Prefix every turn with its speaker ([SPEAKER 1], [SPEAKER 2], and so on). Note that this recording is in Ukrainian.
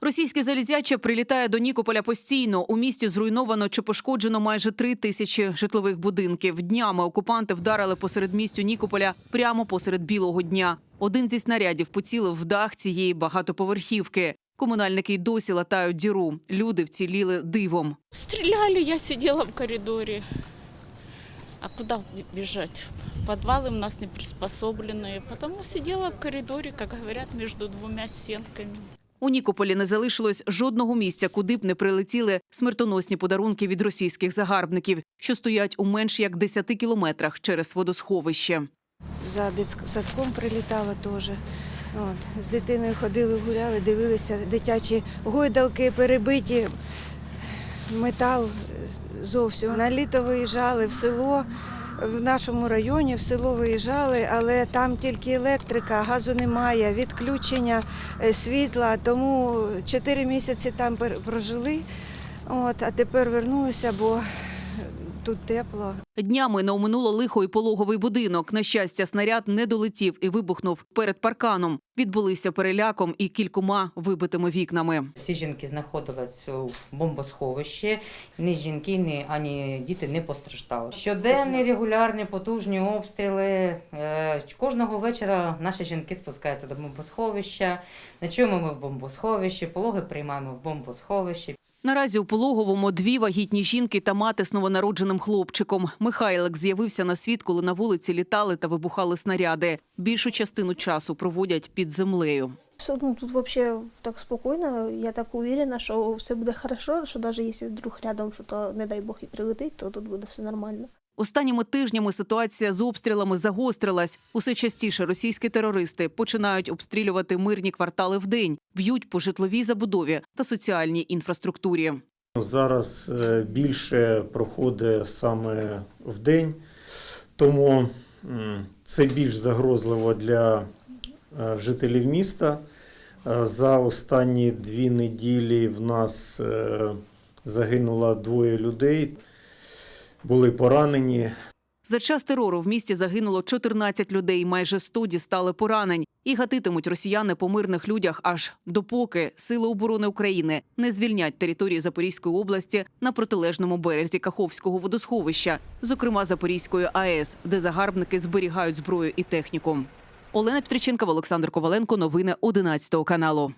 [SPEAKER 1] Російське залізяче прилітає до Нікополя постійно. У місті зруйновано чи пошкоджено майже три тисячі житлових будинків. Днями окупанти вдарили посеред містю Нікополя прямо посеред білого дня. Один зі снарядів поцілив в дах цієї багатоповерхівки. Комунальники й досі латають діру. Люди вціліли дивом.
[SPEAKER 2] Стреляли, я сидела в коридоре. А куда бежать? Подвалы у нас не приспособленные. Потому сидела в коридоре, как говорят, между двумя стенками.
[SPEAKER 1] У Нікополі не залишилось жодного місця, куди б не прилетіли смертоносні подарунки від російських загарбників, що стоять у менш як 10 кілометрах через водосховище.
[SPEAKER 3] За дитсадком прилітало теж. От, з дитиною ходили, гуляли, дивилися, дитячі гойдалки перебиті, метал е, зовсім. На літо виїжджали в село, в нашому районі в село виїжджали, але там тільки електрика, газу немає, відключення е, світла, тому чотири місяці там прожили, от, а тепер вернулися, бо тут тепло.
[SPEAKER 1] Днями не оминуло лихо і пологовий будинок. На щастя, снаряд не долетів і вибухнув перед парканом. Відбулися переляком і кількома вибитими вікнами.
[SPEAKER 4] Всі жінки знаходились у бомбосховищі. Ні жінки, ні ані діти не постраждали. Щоденні регулярні потужні обстріли. Е, Кожного вечора наші жінки спускаються до бомбосховища. Ночуємо ми в бомбосховищі, пологи приймаємо в бомбосховищі.
[SPEAKER 1] Наразі у пологовому дві вагітні жінки та мати з новонародженим хлопчиком. Михайлик з'явився на світ, коли на вулиці літали та вибухали снаряди. Більшу частину часу проводять під землею.
[SPEAKER 5] Ну, тут вообще так спокійно, я так уверена, що все буде добре, що навіть якщо вдруг рядом що-то, не дай Бог, і прилетить, то тут буде все нормально.
[SPEAKER 1] Останніми тижнями ситуація з обстрілами загострилась. Усе частіше російські терористи починають обстрілювати мирні квартали вдень, б'ють по житловій забудові та соціальній інфраструктурі.
[SPEAKER 6] Зараз е, більше проходить саме в день, тому це більш загрозливо для е, жителів міста. Е, За останні дві неділі в нас загинуло двоє людей, були поранені.
[SPEAKER 1] За час терору в місті загинуло 14 людей, майже 100 дістали поранень. І гатитимуть росіяни по мирних людях аж допоки Сили оборони України не звільнять території Запорізької області на протилежному березі Каховського водосховища, зокрема Запорізької АЕС, де загарбники зберігають зброю і техніку. Олена Петриченкова, Олександр Коваленко. Новини 11 каналу.